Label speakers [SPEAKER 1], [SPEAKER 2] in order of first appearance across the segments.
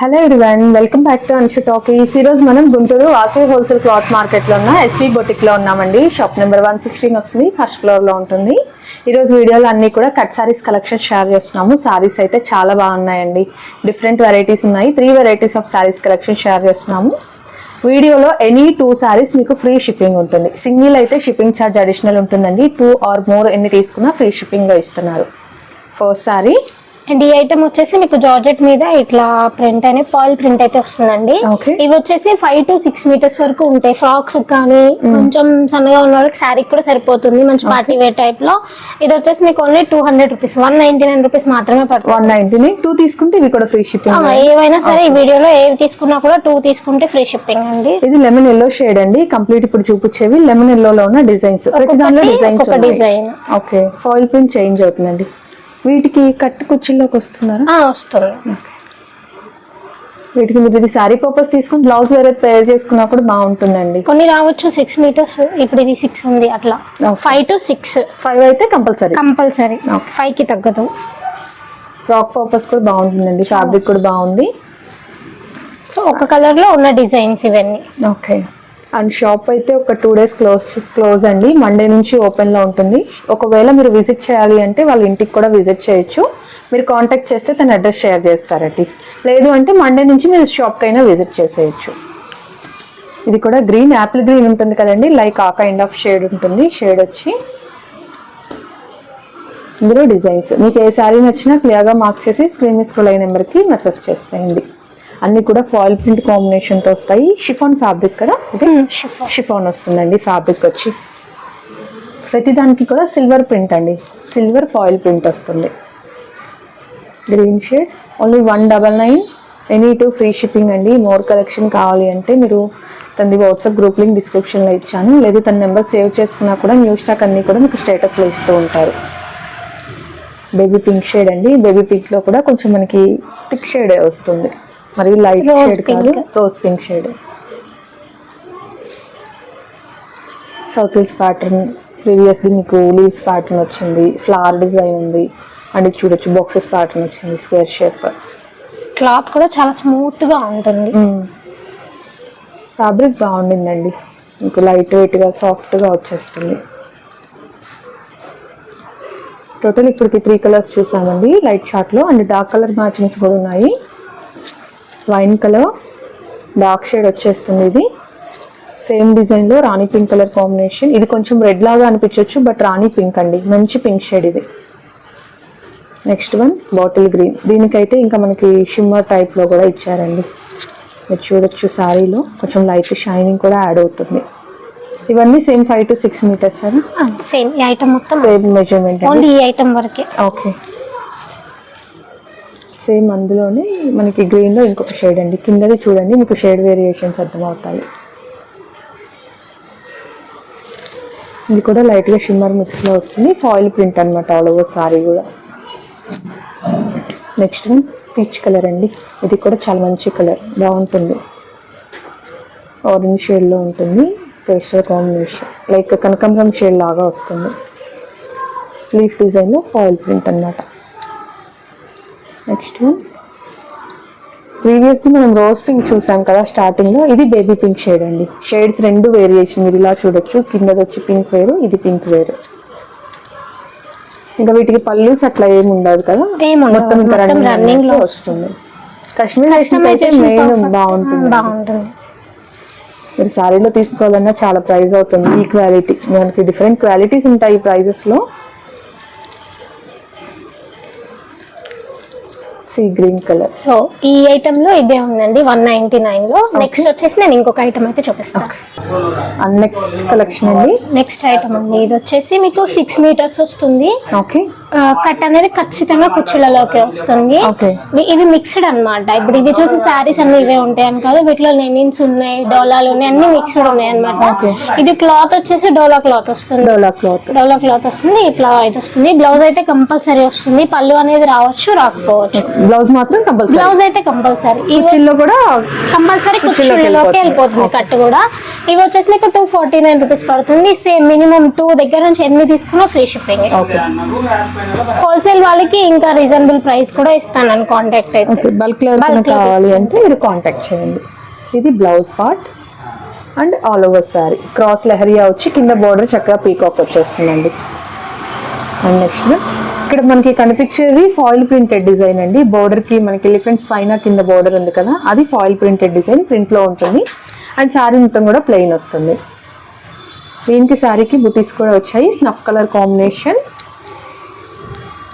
[SPEAKER 1] Hello everyone welcome back to Anshu talkies ఈ రోజు మనం గుంటూరు వాసవి హోల్సేల్ క్లాత్ మార్కెట్లో ఉన్న ఎస్వి బొటిక్లో ఉన్నామండి. షాప్ నెంబర్ వన్ సిక్స్టీన్ వస్తుంది ఫస్ట్ ఫ్లోర్లో ఉంటుంది. ఈ రోజు వీడియోలో అన్ని కూడా కట్ సారీస్ కలెక్షన్ షేర్ చేస్తున్నాము. సారీస్ అయితే చాలా బాగున్నాయండి. డిఫరెంట్ వెరైటీస్ ఉన్నాయి. Three varieties of saris collection share చేస్తున్నాము. వీడియోలో ఎనీ టూ సారీస్ మీకు ఫ్రీ షిప్పింగ్ ఉంటుంది. సింగిల్ అయితే షిప్పింగ్ ఛార్జ్ అడిషనల్ ఉంటుందండి. టూ ఆర్ మోర్ ఎన్ని తీసుకున్నా ఫ్రీ షిప్పింగ్లో ఇస్తున్నారు. ఫస్ట్ సారీ
[SPEAKER 2] అండ్ ఈ ఐటమ్ వచ్చేసి మీకు జార్జెట్ మీద ఇట్లా ప్రింట్ అనే పాల్ ప్రింట్ అయితే వస్తుందండి. ఇవి వచ్చేసి ఫైవ్ టు సిక్స్ మీటర్స్ వరకు ఉంటాయి. ఫ్రాక్స్ కానీ కొంచెం సన్నగా ఉన్న వాళ్ళకి శారీ కూడా సరిపోతుంది. మంచి పార్టీ వేర్ టైప్లో. ఇది వచ్చేసి మీకు only two hundred rupees one ninety nine rupees మాత్రమే పడుతుంది.
[SPEAKER 1] వన్ టూ తీసుకుంటే ఇవి కూడా ఫ్రీ షిప్పింగ్
[SPEAKER 2] ఏవైనా సరే ఈ వీడియోలో ఏవి తీసుకున్నా కూడా టూ తీసుకుంటే ఫ్రీ షిప్పింగ్ అండి.
[SPEAKER 1] ఇది లెమన్ ఎల్లో షేడ్ అండి. కంప్లీట్ ఇప్పుడు చూపించేవి లెమన్ ఎల్లో లో ఉన్న డిజైన్స్ ప్రతి దానిలో designs
[SPEAKER 2] design
[SPEAKER 1] okay. Foil print change అవుతుందండి. వీటికి కట్ కుర్చీలోకి వస్తున్నారా?
[SPEAKER 2] వస్తుంది
[SPEAKER 1] వీటికి మీరు ఇది శారీ పర్పస్ తీసుకుని బ్లౌజ్ వేరే పేర్ చేసుకున్నా కూడా బాగుంటుందండి.
[SPEAKER 2] కొన్ని రావచ్చు సిక్స్ మీటర్స్ ఇప్పుడు ఇది సిక్స్ ఉంది అట్లా. ఫైవ్ టు సిక్స్
[SPEAKER 1] ఫైవ్ అయితే కంపల్సరీ
[SPEAKER 2] కంపల్సరీ. ఫైవ్కి తగ్గదు.
[SPEAKER 1] ఫ్రాక్ పర్పస్ కూడా బాగుంటుందండి. ఫ్యాబ్రిక్ కూడా బాగుంది.
[SPEAKER 2] సో ఒక కలర్లో ఉన్న డిజైన్స్ ఇవన్నీ.
[SPEAKER 1] ఓకే అండ్ షాప్ అయితే ఒక టూ డేస్ క్లోజ్ క్లోజ్ అండి. మండే నుంచి ఓపెన్లో ఉంటుంది. ఒకవేళ మీరు విజిట్ చేయాలి అంటే వాళ్ళ ఇంటికి కూడా విజిట్ చేయొచ్చు. మీరు కాంటాక్ట్ చేస్తే తన అడ్రస్ షేర్ చేస్తారండి. లేదు అంటే మండే నుంచి మీరు షాప్కి అయినా విజిట్ చేసేయచ్చు. ఇది కూడా గ్రీన్ యాపిల్ గ్రీన్ ఉంటుంది కదండి. Like a kind of shade ఉంటుంది. షేడ్ వచ్చి ఇందులో డిజైన్స్ మీకు ఏ శారీ నచ్చినా క్లియర్గా మార్క్ చేసి స్క్రీన్ స్కూల్ అయ్యే నెంబర్కి మెసేజ్ చేసేయండి. అన్ని కూడా ఫాయిల్ ప్రింట్ కాంబినేషన్తో వస్తాయి. షిఫాన్ ఫ్యాబ్రిక్ కదా? ఇది షిఫాన్ వస్తుందండి ఫ్యాబ్రిక్ వచ్చి. ప్రతిదానికి కూడా సిల్వర్ ప్రింట్ అండి. సిల్వర్ ఫాయిల్ ప్రింట్ వస్తుంది. Green shade only one double nine any two free shipping అండి. మోర్ కలెక్షన్ కావాలి అంటే మీరు తనది వాట్సాప్ గ్రూప్ లింక్ డిస్క్రిప్షన్లో ఇచ్చాను. లేదా తన నెంబర్ సేవ్ చేసుకున్నా కూడా న్యూ స్టాక్ అన్నీ కూడా మీకు స్టేటస్లో ఇస్తూ ఉంటారు. బేబీ పింక్ షేడ్ అండి. బేబీ పింక్లో కూడా కొంచెం మనకి థిక్ షేడ్ వస్తుంది. మరి లైట్ షేడ్ కాదు. Rose pink shade circles pattern ప్రీవియస్ది మీకు లీవ్స్ ప్యాటర్న్ వచ్చింది. ఫ్లవర్ డిజైన్ ఉంది. అండ్ ఇది చూడొచ్చు బాక్సెస్ ప్యాటర్న్ వచ్చింది స్క్వేర్ షేప్
[SPEAKER 2] క్లాత్ కూడా చాలా స్మూత్గా ఉంటుంది.
[SPEAKER 1] ఫ్యాబ్రిక్ బాగుండిందండి. మీకు లైట్ వెయిట్గా సాఫ్ట్గా వచ్చేస్తుంది. టోటల్ ఇప్పటికి త్రీ కలర్స్ చూసామండి లైట్ షార్ట్లో అండ్ డార్క్ కలర్ మ్యాచింగ్స్ కూడా ఉన్నాయి. వైన్ కలర్ డార్క్ షేడ్ వచ్చేస్తుంది ఇది. సేమ్ డిజైన్లో రాణి పింక్ కలర్ కాంబినేషన్. ఇది కొంచెం రెడ్ లాగా అనిపించవచ్చు బట్ రాణి పింక్ అండి. మంచి పింక్ షేడ్ ఇది. Next one bottle green. దీనికైతే ఇంకా మనకి షిమ్మర్ టైప్లో కూడా ఇచ్చారండి. మీరు చూడొచ్చు శారీలో. కొంచెం లైట్ షైనింగ్ కూడా యాడ్ అవుతుంది. ఇవన్నీ same five to six metres
[SPEAKER 2] same item మొత్తం
[SPEAKER 1] సేమ్ మెజర్మెంట్
[SPEAKER 2] ఓన్లీ ఈ ఐటమ్ వరకే.
[SPEAKER 1] ఓకే. సేమ్ అందులోనే మనకి గ్రీన్లో ఇంకొక షేడ్ అండి. కిందది చూడండి మీకు షేడ్ వేరియేషన్స్ అర్థమవుతాయి. ఇది కూడా లైట్గా షిమ్మర్ మిక్స్లో వస్తుంది. ఫాయిల్ ప్రింట్ అనమాట ఆల్ ఓవర్ సారీ కూడా. నెక్స్ట్ వన్ పీచ్ కలర్ అండి. ఇది కూడా చాలా మంచి కలర్ బాగుంటుంది. ఆరెంజ్ షేడ్లో ఉంటుంది. పేస్టల్ కాంబినేషన్ లైక్ కనకంబరం షేడ్ లాగా వస్తుంది. లీఫ్ డిజైన్లో ఫాయిల్ ప్రింట్ అన్నమాట. Next one. ప్రీవియస్ది మనం రోజ్ పింక్ చూసాం కదా స్టార్టింగ్లో ఇది బేబీ పింక్ షేడ్ అండి. షేడ్స్ రెండు వేరియేషన్ మీరు ఇలా చూడొచ్చు. కిందది వచ్చి పింక్ వేరు ఇది పింక్ వేరు. ఇంకా వీటికి పల్లూస్ అట్లా ఏమి ఉండదు కదా. మొత్తం
[SPEAKER 2] రన్నింగ్లో
[SPEAKER 1] వస్తుంది. కశ్మీర్ అయితే మెయిన్. బాగుంటుంది.
[SPEAKER 2] బాగుంటుంది.
[SPEAKER 1] మీరు శారీలో తీసుకోవాలన్నా చాలా ప్రైస్ అవుతుంది. ఈ క్వాలిటీ మనకి డిఫరెంట్ క్వాలిటీస్ ఉంటాయి ఈ prices sea green colour.
[SPEAKER 2] So ఈ ఐటమ్లో ఇదే ఉందండి వన్ నైన్టీ నైన్లో నెక్స్ట్ వచ్చేసి నేను ఇంకొక ఐటమ్ అయితే చూపిస్తాను.
[SPEAKER 1] నెక్స్ట్ కలెక్షన్ అండి?
[SPEAKER 2] నెక్స్ట్ ఐటమ్ అండి. ఇది వచ్చేసి మీకు సిక్స్ మీటర్స్ వస్తుంది.
[SPEAKER 1] ఓకే
[SPEAKER 2] కట్ అనేది ఖచ్చితంగా కుర్చీలలోకి వస్తుంది. ఇవి- మిక్స్డ్ అన్నమాట. ఇప్పుడు ఇది చూసి శారీస్ అన్ని ఇవే ఉంటాయి అని కాదు వీటిలో లెనిన్స్ ఉన్నాయి డోలాలు ఉన్నాయి అన్ని మిక్స్డ్ ఉన్నాయి అనమాట. ఇది క్లాత్ వచ్చేసి డోలా క్లాత్ వస్తుంది.
[SPEAKER 1] డోలా క్లాత్
[SPEAKER 2] డోలా క్లాత్ వస్తుంది ఇట్లా ఇది వస్తుంది. బ్లౌజ్ అయితే కంపల్సరీ వస్తుంది. పళ్ళు అనేది రావచ్చు రాకపోవచ్చు.
[SPEAKER 1] బ్లౌజ్ మాత్రం కంపల్సరీ.
[SPEAKER 2] బ్లౌజ్ అయితే కంపల్సరీ.
[SPEAKER 1] కుచ్చిల్లో కూడా
[SPEAKER 2] కంపల్సరీ
[SPEAKER 1] కుర్చీలోకి వెళ్ళిపోతుంది.
[SPEAKER 2] కట్ కూడా. ఇవి వచ్చేసి టూ ఫార్టీ నైన్ రూపీస్ పడుతుంది. సేమ్ మినిమం టూ దగ్గర నుంచి ఎన్ని తీసుకున్నా ఫ్రీ షిప్పింగ్
[SPEAKER 1] ఓకే
[SPEAKER 2] హోల్సేల్ వాళ్ళకి ఇంకా రీజనబుల్ ప్రైస్ కూడా ఇస్తాను కాంటాక్ట్ అయితే. బల్క్లో
[SPEAKER 1] కావాలి అంటే మీరు కాంటాక్ట్ చేయండి. ఇది blouse part and all over sari cross leheriya వచ్చి కింద బోర్డర్ చక్కగా పీకాక్ వచ్చేస్తుందండి. అండ్ నెక్స్ట్ ఇక్కడ మనకి కనిపించేది ఫాయిల్ ప్రింటెడ్ డిజైన్ అండి. బోర్డర్కి మనకి ఎలిఫెంట్స్ పైన కింద బోర్డర్ ఉంది కదా అది ఫాయిల్ ప్రింటెడ్ డిజైన్ ప్రింట్లో ఉంటుంది. అండ్ సారీ మొత్తం కూడా ప్లెయిన్ వస్తుంది. దీనికి సారీకి బుటీస్ కూడా వచ్చాయి snuff colour combination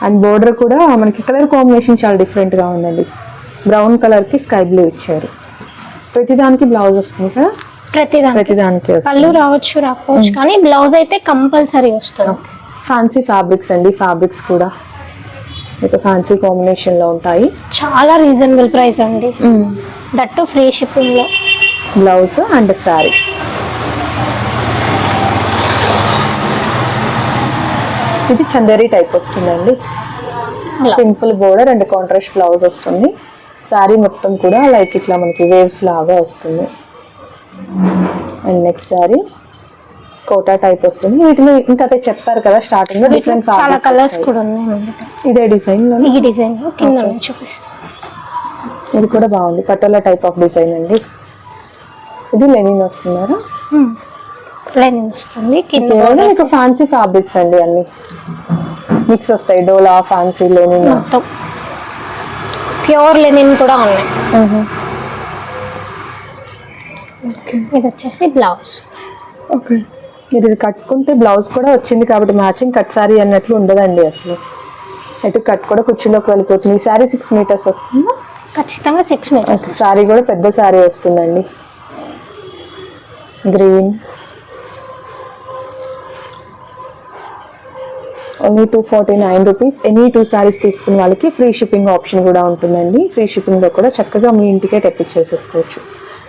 [SPEAKER 1] and border కూడా మనకి కలర్ కాంబినేషన్ చాలా different గా ఉందండి. బ్రౌన్ కలర్కి స్కై బ్లూ ఇచ్చారు. ప్రతిదానికి బ్లౌజ్ వస్తుంది కదా?
[SPEAKER 2] ప్రతిదానికి
[SPEAKER 1] ప్రతిదానికి
[SPEAKER 2] పళ్ళు రావచ్చు రాకపోవచ్చు కానీ బ్లౌజ్ అయితే కంపల్సరీ వస్తుంది.
[SPEAKER 1] ఫ్యాన్సీ ఫ్యాబ్రిక్స్ అండి ఫ్యాబ్రిక్స్ కూడా. మీకు ఫ్యాన్సీ కాంబినేషన్లో ఉంటాయి.
[SPEAKER 2] చాలా రీజనబుల్ ప్రైస్ అండి. దట్టు ఫ్రీ షిప్పింగ్లో.
[SPEAKER 1] బ్లౌజ్ అండ్ శారీ ఇది చందేరి టైప్ వస్తుందండి. Simple border and contrast blouse వస్తుంది. శారీ మొత్తం కూడా లైక్ ఇట్లా మనకి వేవ్స్ లాగా వస్తుంది. And next sari Kota type వస్తుంది. వీటిలో ఇంకా అదే చెప్పారు కదా స్టార్టింగ్లో డిఫరెంట్
[SPEAKER 2] చాలా కలర్స్ కూడా ఉన్నాయి.
[SPEAKER 1] ఇదే డిజైన్లో
[SPEAKER 2] ఈ డిజైన్ కింద చూపిస్తాను
[SPEAKER 1] ఇది కూడా బాగుంది. పటోలా టైప్ ఆఫ్ డిజైన్ అండి. ఇది లెనిన్ వస్తున్నారా?
[SPEAKER 2] లైన్ వస్తుంది. కింద
[SPEAKER 1] మీకు ఫ్యాన్సీ ఫ్యాబ్రిక్స్ అండి అన్ని? మిక్స్ వస్తాయి. Dola fancy linen.
[SPEAKER 2] మొత్తం. ప్యూర్ లెనిన్ కూడా ఉన్నాయి. ఇది వచ్చేసి బ్లౌజ్.
[SPEAKER 1] ఓకే. ఇది కట్టుకుంటే బ్లౌజ్ కూడా వచ్చింది కాబట్టి మ్యాచింగ్ కట్ సారీ అన్నట్లు ఉండదండి అసలు. ఎటు కట్ కూడా కుర్చీలోకి వెళ్ళిపోతుంది. ఈ సారీ సిక్స్ మీటర్స్ వస్తుందా?
[SPEAKER 2] ఖచ్చితంగా సిక్స్ మీటర్స్
[SPEAKER 1] సారీ కూడా పెద్ద సారీ వస్తుందండి. Green only two forty nine rupees any two saris తీసుకున్న వాళ్ళకి ఫ్రీ షిప్పింగ్ ఆప్షన్ కూడా ఉంటుందండి. ఫ్రీ షిప్పింగ్లో కూడా చక్కగా మీ ఇంటికే తెప్పించేసేసుకోవచ్చు.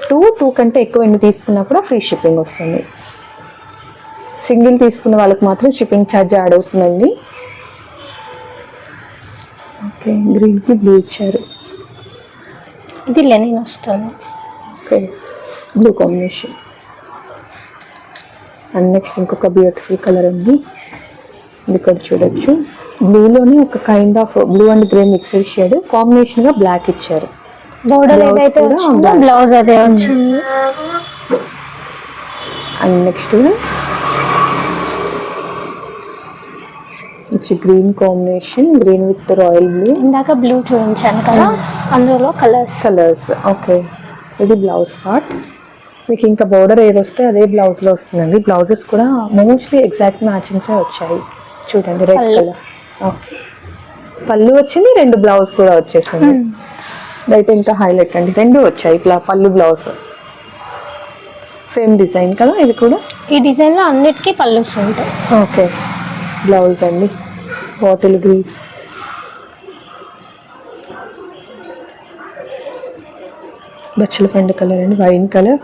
[SPEAKER 1] టూ టూ కంటే ఎక్కువ ఎన్ని తీసుకున్నా కూడా ఫ్రీ షిప్పింగ్ వస్తుంది. సింగిల్ తీసుకున్న వాళ్ళకి మాత్రం షిప్పింగ్ ఛార్జ్ యాడ్ అవుతుందండి ఓకే గ్రీన్కి బ్లూ ఇచ్చారు.
[SPEAKER 2] ఇది లెనిన్ వస్తుంది.
[SPEAKER 1] Okay blue combination. And next ఇంకొక బ్యూటిఫుల్ కలర్ ఉంది. ఇది ఇక్కడ చూడొచ్చు. బ్లూలోనే ఒక kind of blue and grey mixed shade కాంబినేషన్గా బ్లాక్ ఇచ్చారు.
[SPEAKER 2] బోర్డర్ ఏదైతే
[SPEAKER 1] కూడా.
[SPEAKER 2] బ్లౌజ్ అదే వచ్చింది.
[SPEAKER 1] అండ్ నెక్స్ట్ వచ్చి green combination green with royal blue
[SPEAKER 2] ఇందాక బ్లూ చూపించాను కదా అందులో కలర్స్
[SPEAKER 1] కలర్స్ ఓకే ఇది బ్లౌజ్ పార్ట్ మీకు ఇంకా బోర్డర్ ఏది వస్తే అదే బ్లౌజ్లో వస్తుందండి. బ్లౌజెస్ కూడా మోస్ట్లీ ఎగ్జాక్ట్ మ్యాచింగ్సే వచ్చాయి. చూడండి రెడ్
[SPEAKER 2] పళ్ళు.
[SPEAKER 1] కలర్ ఓకే పళ్ళు వచ్చింది రెండు బ్లౌజ్ కూడా వచ్చేసింది. అయితే ఇంకా హైలైట్ అండి. రెండు వచ్చాయి ఇట్లా పళ్ళు బ్లౌజ్ సేమ్ డిజైన్ కదా ఇది కూడా?
[SPEAKER 2] ఈ డిజైన్లో అన్నిటికీ పళ్ళుస్ ఉంటాయి
[SPEAKER 1] ఓకే బ్లౌజ్ అండి. Bottle green. బచ్చల పండు కలర్ అండి wine colour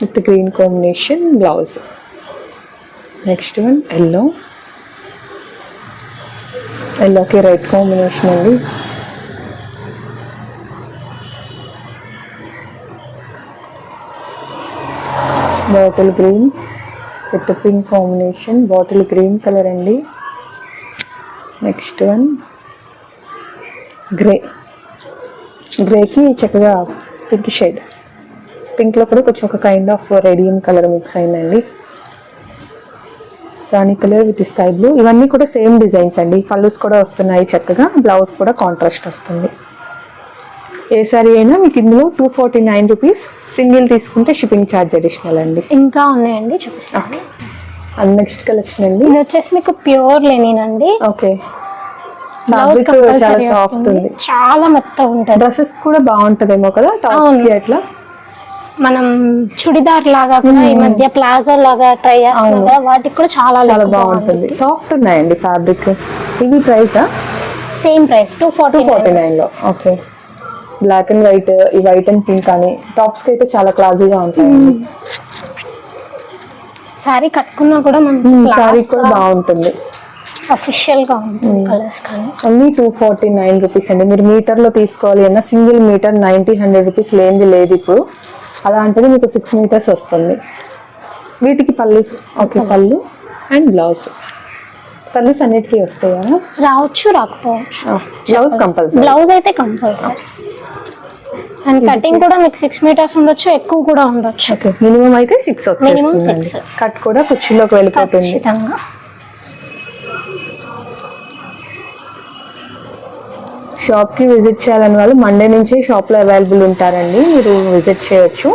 [SPEAKER 1] with green combination blouse. Next one yellow. ఎల్లోకి రెడ్ కాంబినేషన్ అండి. Bottle green. With pink combination bottle green colour అండి. నెక్స్ట్ వన్ గ్రే గ్రేకి చక్కగా పింక్ షేడ్ పింక్లో కూడా కొంచెం ఒక kind of radium colour mix అయిందండి. Rani colour with sky blue ఇవన్నీ కూడా సేమ్ డిజైన్స్ అండి. పళ్ళుస్ కూడా వస్తున్నాయి చక్కగా. బ్లౌజ్ కూడా కాంట్రాస్ట్ వస్తుంది. ఏ సారీ అయినా మీకు ఇందులో two forty nine rupees single తీసుకుంటే షిప్పింగ్ ఛార్జ్ అడిషనల్ అండి.
[SPEAKER 2] ఇంకా ఉన్నాయండి చూపిస్తాను.
[SPEAKER 1] అండ్ నెక్స్ట్ కలెక్షన్ అండి?
[SPEAKER 2] ఇది వచ్చేసి మీకు ప్యూర్ లెనిన్ అండి.
[SPEAKER 1] ఓకే
[SPEAKER 2] బ్లౌజ్
[SPEAKER 1] చాలా సాఫ్ట్ ఉంది.
[SPEAKER 2] చాలా మెత్తగా ఉంటుంది.
[SPEAKER 1] డ్రెస్సెస్ కూడా బాగుంటదేమో కదా టాప్స్. కి అట్లా?
[SPEAKER 2] మనం చుడిదార్ లాగా కూడా ఈ మధ్య ప్లాజో లాగా ట్రై చేస్తున్నాం. కదా వాటికి కూడా చాలా
[SPEAKER 1] చాలా బాగుంటుంది. సాఫ్ట్ ఉన్నాయండి ఫ్యాబ్రిక్ ఇవి price
[SPEAKER 2] same price two forty
[SPEAKER 1] forty నైన్లో. ఓకే బ్లాక్ అండ్ వైట్ ఈ వైట్ అండ్ పింక్ అని. టాప్స్కి అయితే చాలా క్లాసీగా ఉంటాయి.
[SPEAKER 2] సారీ కట్టుకున్నా కూడా మంచి
[SPEAKER 1] సారీ కూడా బాగుంటుంది.
[SPEAKER 2] అఫిషియల్గా ఉంటుంది కలర్స్ కానీ.
[SPEAKER 1] Only two forty nine rupees అండి. మీరు మీటర్లో తీసుకోవాలి అన్న single metre ninety hundred rupees లేనిది లేదు ఇప్పుడు. అలాంటిది మీకు సిక్స్ మీటర్స్ వస్తుంది. వీటికి పళ్ళు ఓకే పళ్ళు అండ్ బ్లౌజ్ పళ్ళుస్ అన్నిటికీ వస్తాయా?
[SPEAKER 2] రావచ్చు రాకపోవచ్చు.
[SPEAKER 1] బ్లౌజ్ కంపల్సరీ
[SPEAKER 2] బ్లౌజ్ అయితే కంపల్సరీ అండ్ కటింగ్ కూడా మీకు సిక్స్ మీటర్స్ ఉండొచ్చు ఎక్కువ కూడా ఉండొచ్చు.
[SPEAKER 1] ఓకే మినిమం అయితే సిక్స్ వచ్చేస్తుంది
[SPEAKER 2] six.
[SPEAKER 1] కట్ కూడా కుర్చీలోకి వెళ్ళిపోతుంది.
[SPEAKER 2] ఖచ్చితంగా.
[SPEAKER 1] షాప్కి విజిట్ చేయాలని వాళ్ళు మండే నుంచి షాప్లో అవైలబుల్ ఉంటారండి. మీరు విజిట్ చేయొచ్చు.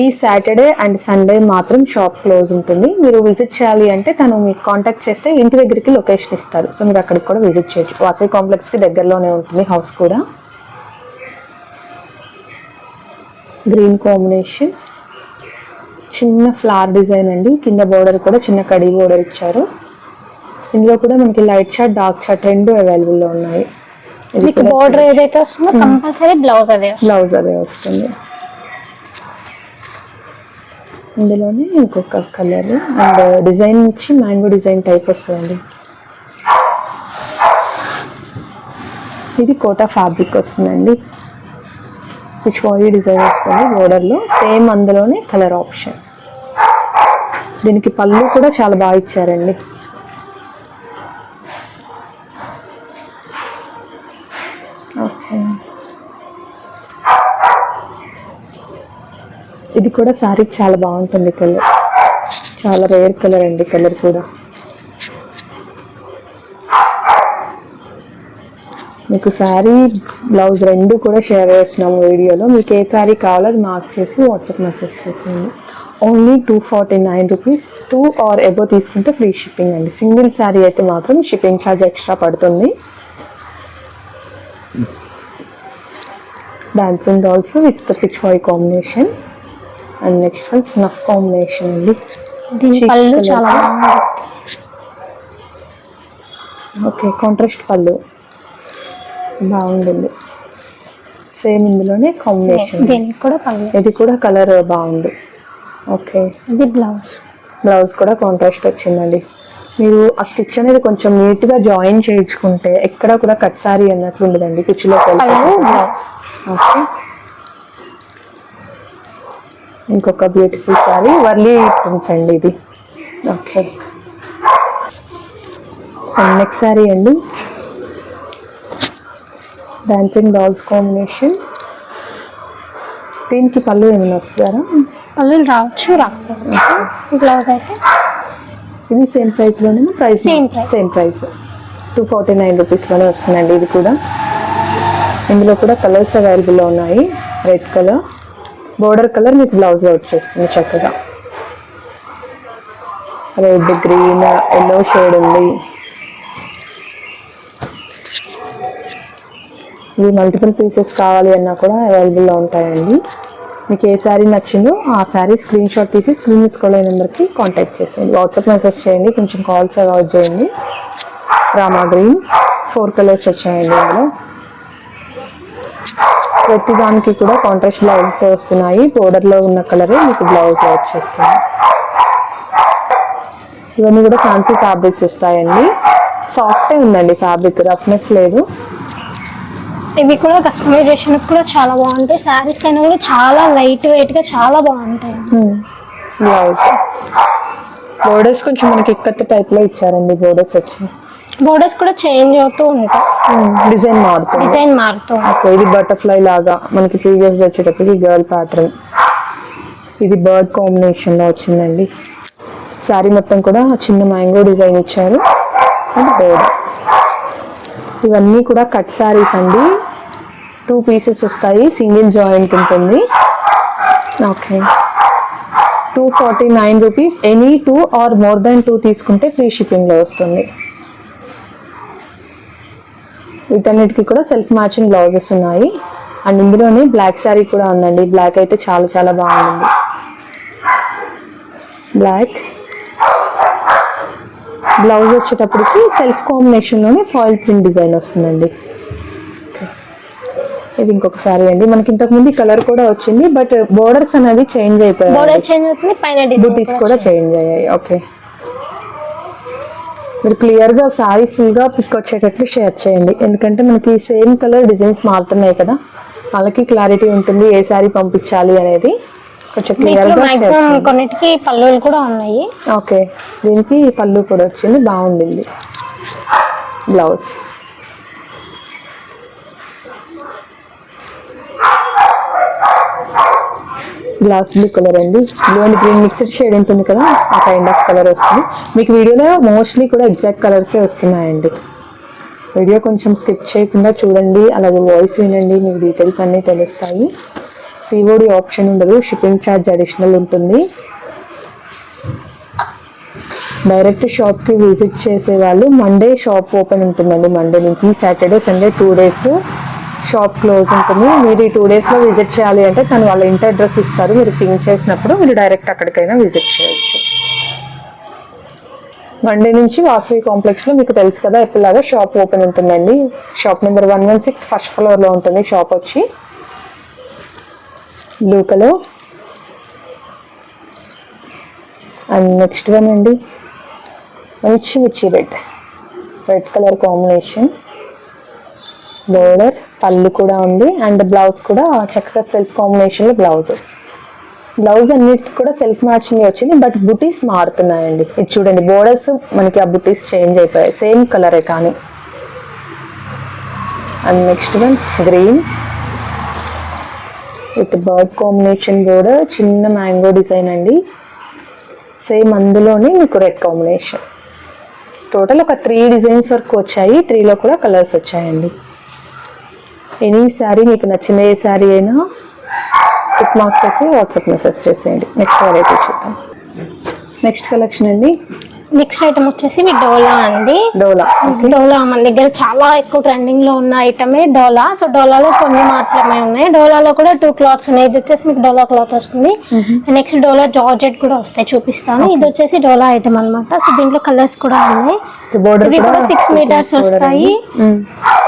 [SPEAKER 1] ఈ సాటర్డే అండ్ సండే మాత్రం షాప్ క్లోజ్ ఉంటుంది. మీరు విజిట్ చేయాలి అంటే తను మీకు కాంటాక్ట్ చేస్తే ఇంటి దగ్గరికి లొకేషన్ ఇస్తారు. సో మీరు అక్కడికి కూడా విజిట్ చేయొచ్చు. వాసవి కాంప్లెక్స్కి దగ్గరలోనే ఉంటుంది హౌస్ కూడా. Green combination. చిన్న ఫ్లవర్ డిజైన్ అండి. కింద బోర్డర్ కూడా చిన్న కడి బోర్డర్ ఇచ్చారు. ఇందులో కూడా మనకి లైట్ షార్ట్ డార్క్ షార్ట్ రెండు అవైలబుల్లో ఉన్నాయి.
[SPEAKER 2] మీకు బోర్డర్ ఏదైతే వస్తుందో కంపల్సరీ బ్లౌజ్ అదే.
[SPEAKER 1] బ్లౌజ్ అదే వస్తుంది. ఇందులోనే ఇంకొక కలర్ అండ్ డిజైన్ వచ్చి మ్యాంగో డిజైన్ టైప్ వస్తుందండి. ఇది కోటా ఫ్యాబ్రిక్ వస్తుందండి. పిచ్వాయి డిజైన్ వస్తుంది బోర్డర్లో సేమ్ అందులోనే కలర్ ఆప్షన్ దీనికి పళ్ళు కూడా చాలా బాగా ఇచ్చారండి. ఓకే ఇది కూడా శారీ చాలా బాగుంటుంది కలర్ చాలా రేర్ కలర్ అండి కలర్ కూడా. మీకు శారీ బ్లౌజ్ రెండు కూడా షేర్ చేస్తున్నాము వీడియోలో. మీకు ఏ శారీ కావాలో అది మార్క్ చేసి వాట్సాప్ మెసేజ్ చేసేయండి. Only two forty nine rupees two or above తీసుకుంటే ఫ్రీ షిప్పింగ్ అండి. సింగిల్ శారీ అయితే మాత్రం షిప్పింగ్ ఛార్జ్ ఎక్స్ట్రా పడుతుంది. Dancing dolls with peach bye combination and next one snuff combination అండి.
[SPEAKER 2] పళ్ళు. చాలా
[SPEAKER 1] ఓకే కాంట్రాస్ట్ పళ్ళు. బాగుంటుంది. సేమ్ ఇందులోనే కాంబినేషన్
[SPEAKER 2] దీనికి కూడా
[SPEAKER 1] ఇది కూడా కలర్ బాగుంది. ఓకే
[SPEAKER 2] ఇది బ్లౌజ్
[SPEAKER 1] బ్లౌజ్ కూడా కాంట్రాస్ట్ వచ్చిందండి. మీరు ఆ స్టిచ్ అనేది కొంచెం నీట్గా జాయిన్ చేయించుకుంటే ఎక్కడ కూడా కట్ సారీ అన్నట్లు ఉండదండి
[SPEAKER 2] బ్లౌజ్
[SPEAKER 1] ఓకే ఇంకొక బ్యూటిఫుల్ సారీ వర్లీ ప్రింట్స్ అండి ఇది. ఓకే నెక్స్ట్ సారీ అండి. డాన్సింగ్ డాల్స్ కాంబినేషన్ దీనికి పళ్ళు ఏమైనా వస్తారా?
[SPEAKER 2] పళ్ళు రావచ్చు రాకపోవచ్చు బ్లౌజ్ అయితే.
[SPEAKER 1] ఇది same ప్రైస్లోనే price
[SPEAKER 2] Same price.
[SPEAKER 1] Same price two forty nine రూపీస్లోనే వస్తుందండి ఇది కూడా. ఇందులో కూడా కలర్స్ అవైలబుల్ ఉన్నాయి. రెడ్ కలర్ బోర్డర్ కలర్ మీకు బ్లౌజ్లో వచ్చేస్తుంది చక్కగా. రెడ్ గ్రీన్ ఎల్లో షేడ్ ఉంది. ఇవి మల్టిపుల్ పీసెస్ కావాలి అన్నా కూడా అవైలబుల్లో ఉంటాయండి. మీకు ఏ శారీ నచ్చిందో ఆ శారీ స్క్రీన్ షాట్ తీసి స్క్రీన్ తీసుకోలే నెంబర్కి కాంటాక్ట్ చేసేయండి. వాట్సాప్ మెసేజ్ చేయండి కొంచెం కాల్స్ అవాయిడ్ చేయండి. రామా గ్రీన్ ఫోర్ కలర్స్ వచ్చాయండి అందులో ప్రతి దానికి కూడా కాంట్రాస్ట్ బ్లౌజెస్ వస్తున్నాయి. బోర్డర్లో ఉన్న కలరే మీకు బ్లౌజ్ వచ్చేస్తుంది. ఇవన్నీ కూడా ఫ్యాన్సీ ఫ్యాబ్రిక్స్ వస్తాయండి. సాఫ్టే ఉందండి ఫ్యాబ్రిక్ రఫ్నెస్ లేదు.
[SPEAKER 2] ఇవి కూడా కస్టమైజేషన్ కూడా చాలా బాగుంటాయి. శారీస్ కైనా కూడా చాలా లైట్ వెయిట్గా చాలా బాగుంటాయి.
[SPEAKER 1] బ్లౌజ్ బోర్డర్స్ కొంచెం మనకి ఇక్కత్త టైప్లో ఇచ్చారండి బోర్డర్స్ వచ్చి.
[SPEAKER 2] బోర్డర్స్ కూడా చేంజ్ అవుతూ ఉంటాయి.
[SPEAKER 1] డిజైన్ మారుతుంది
[SPEAKER 2] డిజైన్ మారుతూ ఉంటుంది.
[SPEAKER 1] ఓకే ఇది బటర్ఫ్లై లాగా మనకి ప్రీవియస్ వచ్చేటప్పటికి గర్ల్ ప్యాటర్న్ ఇది బర్డ్ కాంబినేషన్లో వచ్చిందండి. శారీ మొత్తం కూడా చిన్న మ్యాంగో డిజైన్ ఇచ్చారు. అండ్ బోర్డర్ ఇవన్నీ కూడా కట్ శారీస్ అండి. టూ పీసెస్ వస్తాయి సింగిల్ జాయింట్ ఉంటుంది. Okay two forty nine rupees any two or more than two తీసుకుంటే ఫ్రీ షిప్పింగ్లో వస్తుంది. వీటన్నిటికి కూడా సెల్ఫ్ మ్యాచింగ్ బ్లౌజెస్ ఉన్నాయి. అండ్ ఇందులోనే బ్లాక్ శారీ కూడా ఉందండి. బ్లాక్ అయితే చాలా చాలా బాగుంది బ్లాక్ బ్లౌజ్ వచ్చేటప్పటికి సెల్ఫ్ కాంబినేషన్లోనే ఫాయిల్ ప్రింట్ డిజైన్ వస్తుందండి. ఇది ఇంకొక సారీ అండి. మనకి ఇంతకు ముందు కలర్ కూడా వచ్చింది బట్ బోర్డర్స్ అనేది చేంజ్ అయిపోయాయి.
[SPEAKER 2] బోర్డర్ చేంజ్ అవుతుంది పైన
[SPEAKER 1] బుటీస్ కూడా చేంజ్ అయ్యాయి. ఓకే మీరు క్లియర్గా సారీ ఫుల్గా పిక్ వచ్చేటట్లు షేర్ చేయండి. ఎందుకంటే మనకి సేమ్ కలర్ డిజైన్స్ మారుతున్నాయి కదా వాళ్ళకి క్లారిటీ ఉంటుంది ఏ సారీ పంపించాలి అనేది కొంచెం
[SPEAKER 2] కొన్నిటికి పళ్ళులు కూడా ఉన్నాయి.
[SPEAKER 1] ఓకే దీనికి పళ్ళు కూడా వచ్చింది బాగుండింది. బ్లౌజ్ గ్లాస్ బ్లూ కలర్ అండి. Blue and green mixed shade ఉంటుంది కదా ఆ కైండ్ ఆఫ్ కలర్ వస్తుంది. మీకు వీడియోలో మోస్ట్లీ కూడా ఎగ్జాక్ట్ కలర్సే వస్తున్నాయండి. వీడియో కొంచెం స్కిప్ చేయకుండా చూడండి అలాగే వాయిస్ వినండి మీకు డీటెయిల్స్ అన్నీ తెలుస్తాయి. సిఓడి ఆప్షన్ ఉండదు షిప్పింగ్ ఛార్జ్ అడిషనల్ ఉంటుంది. డైరెక్ట్ షాప్కి విజిట్ చేసే వాళ్ళు మండే షాప్ ఓపెన్ ఉంటుందండి మండే నుంచి Saturday Sunday two days shop close ఉంటుంది. మీరు ఈ టూ డేస్లో విజిట్ చేయాలి అంటే తను వాళ్ళ ఇంటి అడ్రస్ ఇస్తారు. మీరు పింక్ చేసినప్పుడు మీరు డైరెక్ట్ అక్కడికైనా విజిట్ చేయొచ్చు. మండే నుంచి వాసవి కాంప్లెక్స్లో మీకు తెలుసు కదా ఎప్పుడులాగా షాప్ ఓపెన్ ఉంటుందండి. Shop number one one six first ఫ్లోర్లో ఉంటుంది షాప్ వచ్చి. Blue colour and next one అండి. మంచి మిర్చి red red colour combination border pallu కూడా ఉంది అండ్ బ్లౌజ్ కూడా చక్కగా సెల్ఫ్ కాంబినేషన్లో బ్లౌజ్. బ్లౌజ్ అన్నిటికి కూడా సెల్ఫ్ మ్యాచింగ్ వచ్చింది బట్ బుటీస్ మారుతున్నాయండి. ఇది చూడండి బోర్డర్స్ మనకి ఆ బుటీస్ చేంజ్ అయిపోయాయి. సేమ్ కలరే కానీ. And next one green with bird combination border చిన్న మ్యాంగో డిజైన్ అండి. సేమ్ అందులోనే మీకు రెడ్ కాంబినేషన్ టోటల్ ఒక త్రీ డిజైన్స్ వరకు వచ్చాయి. త్రీలో కూడా కలర్స్ వచ్చాయండి. ఎనీ శారీ మీకు నచ్చిన ఏ శారీ అయినా టిక్ మార్క్ చేసి వాట్సాప్ మెసేజ్ చేసేయండి. నెక్స్ట్ వెరైటీ చూద్దాం. నెక్స్ట్ కలెక్షన్ అండి.
[SPEAKER 2] నెక్స్ట్ ఐటమ్ వచ్చేసి మీ డోలా అండి.
[SPEAKER 1] డోలా.
[SPEAKER 2] డోలా మన దగ్గర చాలా ఎక్కువ ట్రెండింగ్లో ఉన్న ఐటమే డోలా. సో డోలాలో కొన్ని మాత్రమే ఉన్నాయి. డోలాలో కూడా టూ క్లాత్స్ ఉన్నాయి. ఇది వచ్చేసి మీకు డోలా క్లాత్ వస్తుంది. నెక్స్ట్ డోలా జార్జెట్ కూడా వస్తాయి చూపిస్తాను. ఇది వచ్చేసి డోలా ఐటమ్ అన్నమాట. సో దీంట్లో కలర్స్ కూడా ఉన్నాయి. ఇవి కూడా సిక్స్ మీటర్స్ వస్తాయి.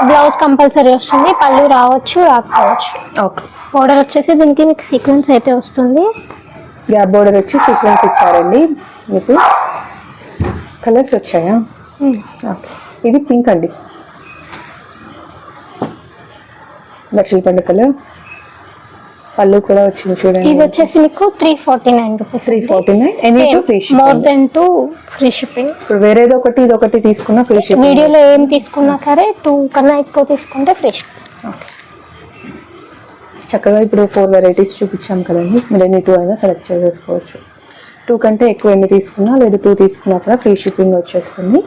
[SPEAKER 2] బ్లౌజ్ కంపల్సరీ వస్తుంది. పళ్ళు రావచ్చు రాకపోవచ్చు.
[SPEAKER 1] ఓకే.
[SPEAKER 2] బోర్డర్ వచ్చేసి దీనికి మీకు సీక్వెన్స్ అయితే వస్తుంది.
[SPEAKER 1] గ్యాప్ బోర్డర్ వచ్చి సీక్వెన్స్ ఇచ్చారండి మీకు. కలర్స్ వచ్చాయా? ఓకే. ఇది పింక్ అండి. దర్శల పండు కలర్. పళ్ళు కూడా వచ్చింది
[SPEAKER 2] ఇది
[SPEAKER 1] చూడండి
[SPEAKER 2] వచ్చేసి మీకు three forty nine rupees
[SPEAKER 1] three forty nine any two free
[SPEAKER 2] more than two free shipping
[SPEAKER 1] ఇప్పుడు వేరేది ఒకటి ఇది ఒకటి తీసుకున్నా ఫ్రీ షిప్పింగ్
[SPEAKER 2] వీడియోలో ఏం తీసుకున్నా సరే టూ కన్నా ఎక్కువ తీసుకుంటే ఫ్రీ షిప్పింగ్
[SPEAKER 1] చక్కగా ఇప్పుడు ఫోర్ వెరైటీస్ చూపించాం కదండి. మీరు ఎన్ని టూ అయినా సెలెక్ట్ చేసేసుకోవచ్చు. టూ కంటే ఎక్కువ ఎన్ని తీసుకున్నా లేదా టూ తీసుకున్నా కూడా ఫ్రీ షిప్పింగ్ వచ్చేస్తుంది.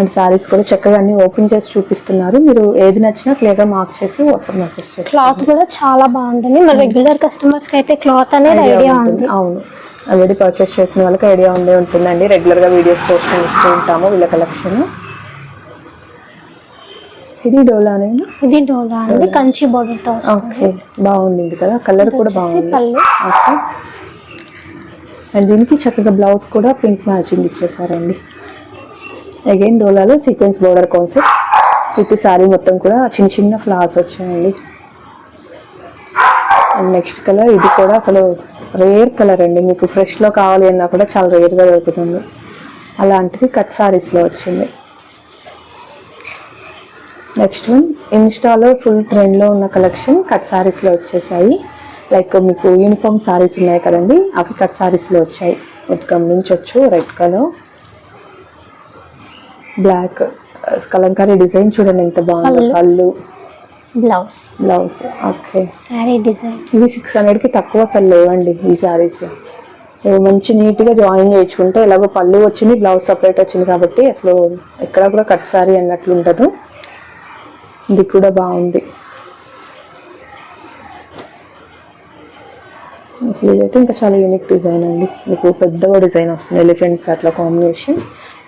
[SPEAKER 1] అండ్ సారీస్ కూడా చక్కగా అన్ని ఓపెన్ చేసి చూపిస్తున్నారు. మీరు ఏది నచ్చినా క్లియర్గా మార్క్ చేసి వాట్సాప్ మెసేజ్ చేస్తారు
[SPEAKER 2] క్లాత్ కూడా చాలా బాగుంటుంది. మన రెగ్యులర్ కస్టమర్స్కి అయితే క్లాత్ అనేది ఐడియా ఉంది.
[SPEAKER 1] అవును. ఆల్రెడీ పర్చేస్ చేసిన వాళ్ళకి ఐడియా ఉండే ఉంటుందండి. రెగ్యులర్గా వీడియోస్ పోస్టింగ్ ఇస్తూ ఉంటాము వీళ్ళ కలెక్షన్ ఇది డోలానేనా
[SPEAKER 2] ఇది డోలా అండి. కంచి border తో వస్తుంది.
[SPEAKER 1] ఓకే. బాగుంది కదా. కలర్ కూడా బాగుంది. ఓకే. అండ్ దీనికి చక్కగా బ్లౌజ్ కూడా పింక్ మ్యాచింగ్ ఇచ్చేసారండి. Again డోలాలో sequence border concept. With sari మొత్తం కూడా చిన్న చిన్న ఫ్లవర్స్ వచ్చాయండి. అండ్ నెక్స్ట్ కలర్ ఇది కూడా అసలు రేర్ కలర్ అండి. మీకు ఫ్రెష్లో కావాలి అన్నా కూడా చాలా రేర్గా దొరుకుతుంది. అలాంటిది కట్ సారీస్లో వచ్చింది. నెక్స్ట్ వన్ ఇన్స్టాలో ఫుల్ ట్రెండ్లో ఉన్న కలెక్షన్ కట్ సారీస్లో వచ్చేసాయి. లైక్ మీకు యూనిఫామ్ సారీస్ ఉన్నాయి కదండి అవి కట్ సారీస్లో వచ్చాయి. మీరు గమనించవచ్చు red colour black kalamkari design చూడండి ఎంత బాగుందో.
[SPEAKER 2] పళ్ళు. Blouse
[SPEAKER 1] blouse okay
[SPEAKER 2] sari design
[SPEAKER 1] ఇవి సిక్స్ హండ్రెడ్కి తక్కువ అసలు లేవండి ఈ సారీస్ ఇవి మంచి నీట్గా జాయిన్ చేయించుకుంటే ఎలాగో పళ్ళు వచ్చింది బ్లౌజ్ సపరేట్ వచ్చింది కాబట్టి అసలు ఎక్కడ కూడా కట్ సారీ అన్నట్లు ఉండదు. ఇది కూడా బాగుంది. అసలు ఇదైతే ఇంకా చాలా యూనిక్ డిజైన్ అండి. మీకు పెద్దగా డిజైన్ వస్తుంది. ఎలిఫెంట్స్ అట్లా కాంబినేషన్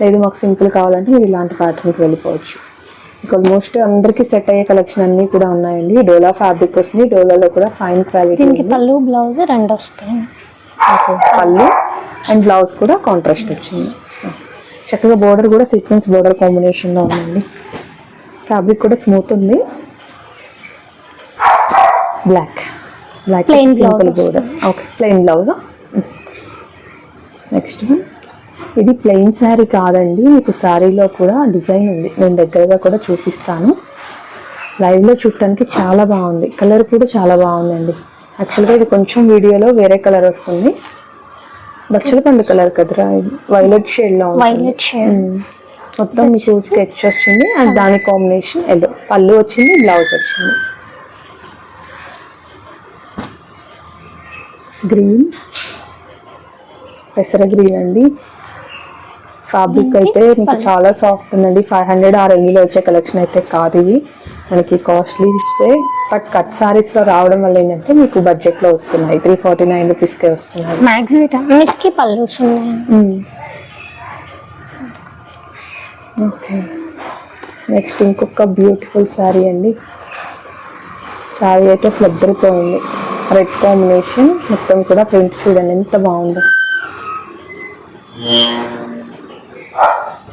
[SPEAKER 1] లేదు మాకు సింపుల్ కావాలంటే మీరు ఇలాంటి ప్యాటర్న్కి వెళ్ళిపోవచ్చు. ఆల్మోస్ట్ అందరికీ సెట్ అయ్యే కలెక్షన్ అన్నీ కూడా ఉన్నాయండి. డోలా ఫ్యాబ్రిక్ వస్తుంది. డోలాలో కూడా ఫైన్ క్వాలిటీ
[SPEAKER 2] దీనికి పళ్ళు బ్లౌజ్ రెండు వస్తాయి.
[SPEAKER 1] ఓకే. పళ్ళు అండ్ బ్లౌజ్ కూడా కాంట్రాస్ట్ వచ్చింది. చక్కగా బోర్డర్ కూడా సీక్వెన్స్ బోర్డర్ కాంబినేషన్లో ఉందండి. ఫ్యాబ్రిక్ కూడా స్మూత్ ఉంది. Black black
[SPEAKER 2] Plain
[SPEAKER 1] simple border okay plain blouse next ఇది ప్లెయిన్ శారీ కాదండి. మీకు శారీలో కూడా డిజైన్ ఉంది. నేను దగ్గరగా కూడా చూపిస్తాను. లైవ్లో చూడటానికి చాలా బాగుంది. కలర్ కూడా చాలా బాగుందండి. యాక్చువల్గా ఇది కొంచెం వీడియోలో వేరే కలర్ వస్తుంది. బచ్చల పండు కలర్ కదరా? వైలెట్ షేడ్లో
[SPEAKER 2] వైలెట్ షేడ్.
[SPEAKER 1] మొత్తం మీకు స్కెచ్ వచ్చింది అండ్ దాని కాంబినేషన్ ఎల్లో పళ్ళు వచ్చింది బ్లౌజ్ వచ్చింది. గ్రీన్. పెసర గ్రీన్ అండి. ఫ్యాబ్రిక్ అయితే మీకు చాలా సాఫ్ట్ ఉందండి. ఫైవ్ హండ్రెడ్ ఆ రేంజ్లో వచ్చే కలెక్షన్ అయితే కాదు ఇది మనకి కాస్ట్లీ ఇస్తే బట్ కట్ సారీస్లో రావడం వల్ల ఏంటంటే మీకు బడ్జెట్లో వస్తున్నాయి. త్రీ ఫార్టీ నైన్ రూపీస్కే వస్తున్నాయి.
[SPEAKER 2] మ్యాక్సిమం పళ్ళుస్ ఉన్నాయి
[SPEAKER 1] ఓకే నెక్స్ట్ ఇంకొక బ్యూటిఫుల్ శారీ అండి. శారీ అయితే అసలు అద్దరిపోయింది రెడ్ కాంబినేషన్ మొత్తం కూడా ప్రింట్ చూడండి ఎంత బాగుందో.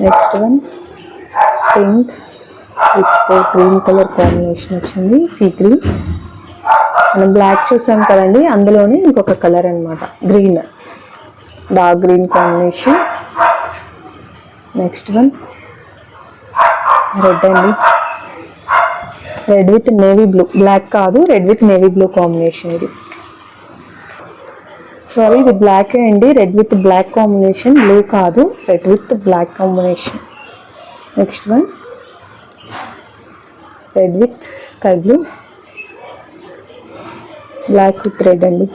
[SPEAKER 1] Next one pink with green colour combination వచ్చింది సీ గ్రీన్ మనం బ్లాక్ చూసాం కదండి అందులోనే ఇంకొక కలర్ అనమాట green dark green combination next one red అండి. Red with navy blue. Black కాదు red with navy blue combination ఇది. సారీ ఇది బ్లాక్ అండి. Red with black combination blue కాదు red with black combination. Next one red with sky blue black with red అండి.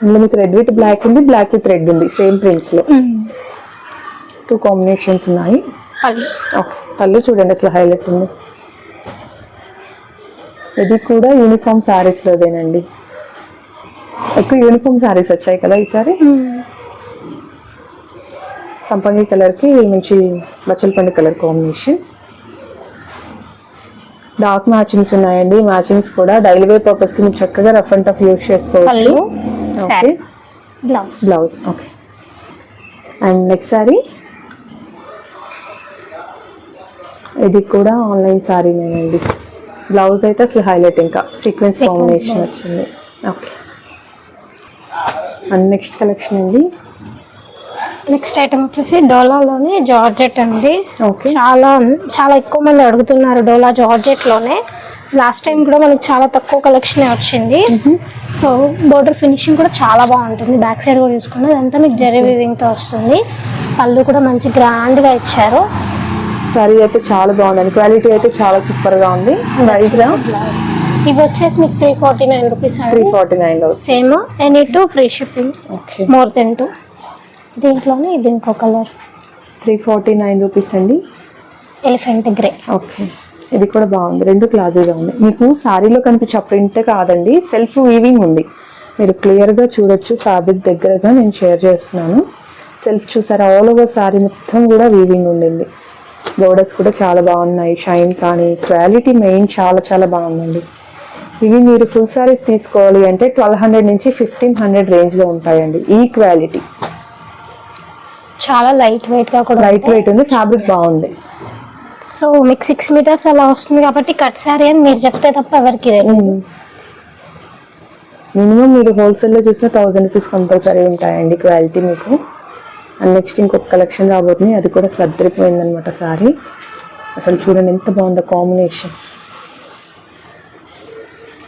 [SPEAKER 1] ఇందులో మీకు red with black ఉంది black with red ఉంది. Same ప్రింట్స్లో టూ కాంబినేషన్స్ ఉన్నాయి. ఓకే పళ్ళు చూడండి అసలు హైలైట్ ఉంది. ఇది కూడా యూనిఫామ్ శారీస్లోదేనండి ఎక్కువ యూనిఫామ్ శారీస్ వచ్చాయి కదా ఈసారి? సంపంగి కలర్కి మంచి బచ్చలపండు కలర్ కాంబినేషన్ డార్క్ మ్యాచింగ్స్ ఉన్నాయండి. మ్యాచింగ్స్ కూడా డైలీ వేర్ పర్పస్కి మీరు చక్కగా రఫ్ అండ్ టఫ్ యూస్ చేసుకోవచ్చు. Okay
[SPEAKER 2] blouse
[SPEAKER 1] okay and next sari ఇది కూడా ఆన్లైన్ సారీనేనండి బ్లౌజ్ అయితే అసలు హైలైట్ ఇంకా. Sequence combination. వచ్చింది. ఓకే అండ్ నెక్స్ట్ కలెక్షన్ అండి
[SPEAKER 2] నెక్స్ట్ ఐటమ్ వచ్చేసి డోలాలోనే జార్జెట్ అండి.
[SPEAKER 1] ఓకే
[SPEAKER 2] చాలా చాలా ఎక్కువ మంది అడుగుతున్నారు డోలా జార్జెట్లోనే లాస్ట్ టైం కూడా మనకి చాలా తక్కువ కలెక్షన్ వచ్చింది. సో బోర్డర్ ఫినిషింగ్ కూడా చాలా బాగుంటుంది. బ్యాక్ సైడ్ కూడా చూసుకుంటే అదంతా మీకు జరీ వీవింగ్తో వస్తుంది. పళ్ళు కూడా మంచి గ్రాండ్గా ఇచ్చారు.
[SPEAKER 1] సారీ అయితే చాలా బాగుందండి క్వాలిటీ అయితే చాలా సూపర్గా ఉంది ప్రైస్
[SPEAKER 2] ఇవి వచ్చేసి మీకు three forty nine rupees
[SPEAKER 1] three forty నైన్లో.
[SPEAKER 2] Same any two free shipping
[SPEAKER 1] okay
[SPEAKER 2] more than two దీంట్లోనే ఇది ఇంకో colour
[SPEAKER 1] three forty nine rupees అండి.
[SPEAKER 2] ఎలిఫెంట్ గ్రే
[SPEAKER 1] ఓకే ఇది కూడా బాగుంది. రెండు క్లాజీగా ఉంది. మీకు సారీలో కనిపించే ప్రింట్ కాదండి. సెల్ఫ్ వీవింగ్ ఉంది. మీరు క్లియర్గా చూడొచ్చు ఫ్యాబ్రిక్ దగ్గరగా నేను షేర్ చేస్తున్నాను. సెల్ఫ్ చూసారా? ఆల్ ఓవర్ సారీ మొత్తం కూడా వీవింగ్ ఉండింది. బోర్డర్స్ కూడా చాలా బాగున్నాయి. షైన్ కానీ క్వాలిటీ మెయిన్ చాలా చాలా బాగుందండి. ఇవి మీరు ఫుల్ సారీస్ తీసుకోవాలి అంటే ట్వెల్వ్ హండ్రెడ్ నుంచి ఫిఫ్టీన్ హండ్రెడ్ రేంజ్లో ఉంటాయండి. ఈ క్వాలిటీ
[SPEAKER 2] చాలా లైట్ వెయిట్గా కూడా
[SPEAKER 1] లైట్ వెయిట్ ఉంది ఫ్యాబ్రిక్ బాగుంది.
[SPEAKER 2] సో మీకు సిక్స్ మీటర్స్ అలా వస్తుంది కాబట్టి కట్ సారీ అని మీరు చెప్తే తప్ప ఎవరికి
[SPEAKER 1] మినిమం మీరు హోల్సేల్లో చూసిన థౌజండ్ రూపీస్ కంపల్సరీ ఉంటాయండి క్వాలిటీ మీకు. అండ్ నెక్స్ట్ ఇంకొక కలెక్షన్ రాబోతుంది. అది కూడా సర్దిరిపోయింది అనమాట సారీ. అసలు చూడండి ఎంత బాగుందో కాంబినేషన్.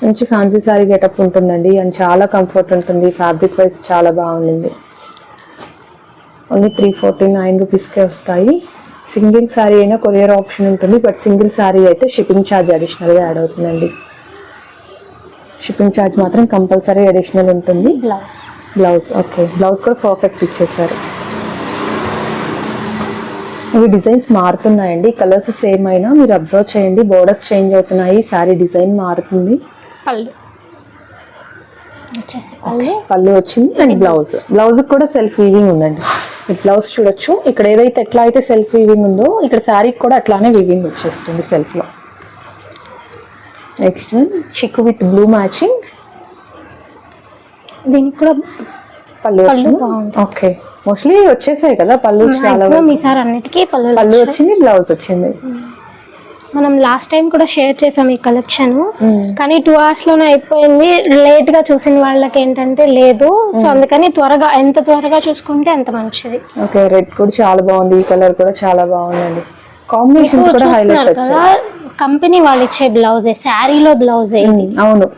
[SPEAKER 1] మంచి ఫ్యాన్సీ సారీ గెటప్ ఉంటుందండి. అండ్ చాలా కంఫర్ట్ ఉంటుంది. ఫ్యాబ్రిక్ వైజ్ చాలా బాగుంది ఓన్లీ త్రీ ఫార్టీ నైన్ రూపీస్కే వస్తాయి. సింగిల్ శారీ అయినా కొరియర్ ఆప్షన్ ఉంటుంది. బట్ సింగిల్ శారీ అయితే షిప్పింగ్ ఛార్జ్ అడిషనల్గా యాడ్ అవుతుందండి. షిప్పింగ్ ఛార్జ్ మాత్రం కంపల్సరీ అడిషనల్ ఉంటుంది.
[SPEAKER 2] బ్లౌజ్
[SPEAKER 1] బ్లౌజ్ ఓకే బ్లౌజ్ కూడా పర్ఫెక్ట్ ఇచ్చేసారు. ఇవి డిజైన్స్ మారుతున్నాయండి. కలర్స్ సేమ్ అయినా మీరు అబ్జర్వ్ చేయండి. బోర్డర్స్ చేంజ్ అవుతున్నాయి. శారీ డిజైన్ మారుతుంది.
[SPEAKER 2] పళ్ళు. పళ్ళు.
[SPEAKER 1] వచ్చింది. అండ్ బ్లౌజ్ బ్లౌజ్ కూడా సెల్ఫ్ వీవింగ్ ఉందండి బ్లౌజ్ చూడొచ్చు. ఇక్కడ ఏదైతే ఎట్లా అయితే సెల్ఫ్ వీవింగ్ ఉందో ఇక్కడ శారీకి కూడా అట్లానే వీవింగ్ వచ్చేస్తుంది సెల్ఫ్లో నెక్స్ట్ చిక్కు విత్ బ్లూ మ్యాచింగ్
[SPEAKER 2] దీనికి కూడా
[SPEAKER 1] పళ్ళు. ఓకే మోస్ట్లీ వచ్చేసాయి కదా పళ్ళు చాలా
[SPEAKER 2] మాక్సిమం ఈసారి అన్నిటికీ పళ్ళు
[SPEAKER 1] పళ్ళు వచ్చింది బ్లౌజ్ వచ్చింది.
[SPEAKER 2] మనం లాస్ట్ టైం కూడా షేర్ చేసాం ఈ కలెక్షన్ కానీ టూ అవర్స్లోనే అయిపోయింది. లేట్గా చూసిన వాళ్ళకి ఏంటంటే లేదు. సో అందుకని త్వరగా ఎంత త్వరగా చూసుకుంటే అంత మంచిది.
[SPEAKER 1] ఓకే రెడ్ కూడా చాలా బాగుంది. ఈ కలర్ కూడా చాలా బాగుందండి. కాంబినేషన్స్ కూడా హైలైట్
[SPEAKER 2] కదా కంపెనీ వాళ్ళు ఇచ్చే బ్లౌజే శారీలో బ్లౌజే
[SPEAKER 1] అవును.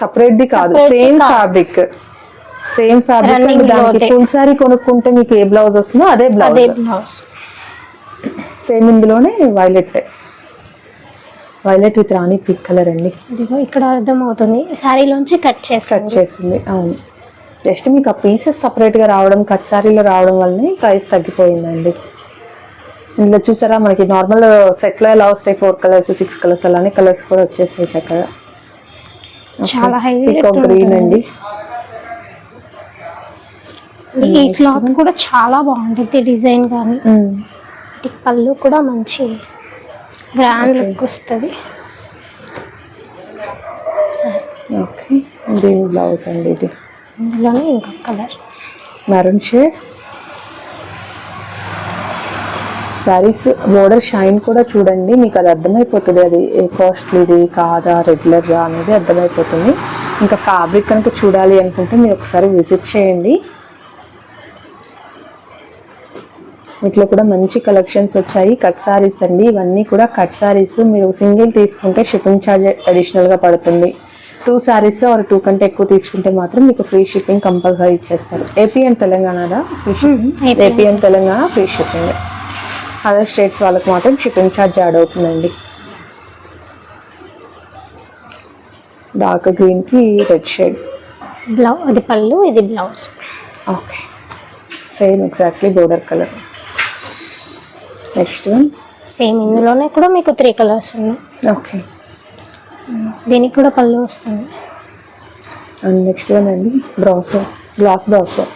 [SPEAKER 1] సపరేట్ ది కాదు same. Fabric same fabric. Full sari కొనుక్కుంటే మీకు ఏ బ్లౌజ్ వస్తుందో అదే బ్లౌజ్ సేమ్ ఇందులోనే violet violet with rani pink colour అండి.
[SPEAKER 2] ఇదిగో ఇక్కడ అర్థం అవుతుంది శారీలోంచి కట్
[SPEAKER 1] కట్
[SPEAKER 2] చేస్తారు
[SPEAKER 1] చేసింది అవును. జస్ట్ మీకు ఆ పీసెస్గా రావడం కట్ సారీలో రావడం వల్లనే ప్రైస్ తగ్గిపోయిందండి. ఇందులో చూసారా మనకి నార్మల్ సెట్లో ఎలా వస్తాయి ఫోర్ కలర్స్ సిక్స్ కలర్స్ అలానే కలర్స్ కూడా వచ్చేసాయి చక్కగా.
[SPEAKER 2] చాలా
[SPEAKER 1] పీకాక్ గ్రీన్. అండి.
[SPEAKER 2] ఈ క్లాత్ కూడా చాలా బాగుంటుంది డిజైన్ కానీ. పళ్ళు కూడా మంచి గ్రాండ్ లుక్ వస్తుంది. సరే.
[SPEAKER 1] ఓకే దీని బ్లౌజ్ అండి ఇది.
[SPEAKER 2] ఇందులోనే ఇంకొక colour
[SPEAKER 1] maroon shade saris border shine కూడా చూడండి మీకు అది అర్థమైపోతుంది. అది కాస్ట్లీది కాదా రెగ్యులర్గా అనేది అర్థమైపోతుంది. ఇంకా ఫ్యాబ్రిక్ కనుక చూడాలి అనుకుంటే మీరు ఒకసారి విజిట్ చేయండి. వీటిలో కూడా మంచి కలెక్షన్స్ వచ్చాయి. కట్ సారీస్ అండి. ఇవన్నీ కూడా కట్ సారీస్. మీరు సింగిల్ తీసుకుంటే షిప్పింగ్ ఛార్జ్ అడిషనల్గా పడుతుంది. టూ సారీస్ ఆర్ టూ కంటే ఎక్కువ తీసుకుంటే మాత్రం మీకు ఫ్రీ షిప్పింగ్ కంపల్సరీ ఇచ్చేస్తారు. AP and తెలంగాణదా? Free shipping. AP and Telangana free shipping other states వాళ్ళకి మాత్రం షిప్పింగ్ ఛార్జ్ యాడ్ అవుతుందండి. డార్క్ గ్రీన్కి రెడ్ షేడ్
[SPEAKER 2] బ్లౌజ్ ఇది పళ్ళు ఇది blouse
[SPEAKER 1] okay same exactly border colour next one
[SPEAKER 2] same ఇందులోనే కూడా మీకు త్రీ కలర్స్ ఉన్నాయి.
[SPEAKER 1] ఓకే.
[SPEAKER 2] దీనికి కూడా పళ్ళు వస్తుంది
[SPEAKER 1] అండ్ నెక్స్ట్ వన్ అండి బ్రాసో. Glass brasso.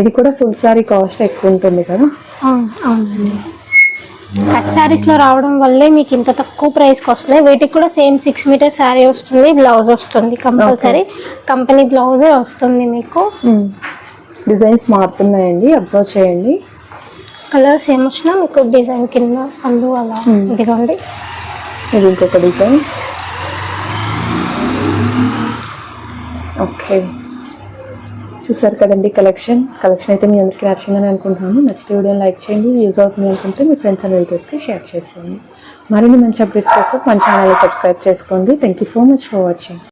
[SPEAKER 1] ఇది కూడా ఫుల్ సారీ కాస్ట్ ఎక్కువ ఉంటుంది కదా?
[SPEAKER 2] అవును అవునండి. కట్ శారీస్లో రావడం వల్లే మీకు ఇంత తక్కువ ప్రైస్కి వస్తున్నాయి. వీటికి కూడా సేమ్ సిక్స్ మీటర్ శారీ వస్తుంది బ్లౌజ్ వస్తుంది కంపల్సరీ. కంపెనీ బ్లౌజే వస్తుంది మీకు.
[SPEAKER 1] డిజైన్స్ మారుతున్నాయండి. అబ్జర్వ్ చేయండి.
[SPEAKER 2] కలర్స్ ఏమొచ్చినా మీకు డిజైన్ కింద పళ్ళు అలా ఇదిగోండి.
[SPEAKER 1] ఇది ఇంకొక డిజైన్. ఓకే. చూసారు కదండి కలెక్షన్. కలెక్షన్ అయితే మీ అందరికీ నచ్చిందని అనుకుంటున్నాను నచ్చితే వీడియో లైక్ చేయండి యూజ్ అవుతుంది అనుకుంటే మీ ఫ్రెండ్స్ అండ్ రిలేటివ్స్కి షేర్ చేసేయండి. మరిన్ని మంచి అప్డేట్స్ కోసం మన ఛానల్ సబ్స్క్రైబ్ చేసుకోండి. Thank you so much for watching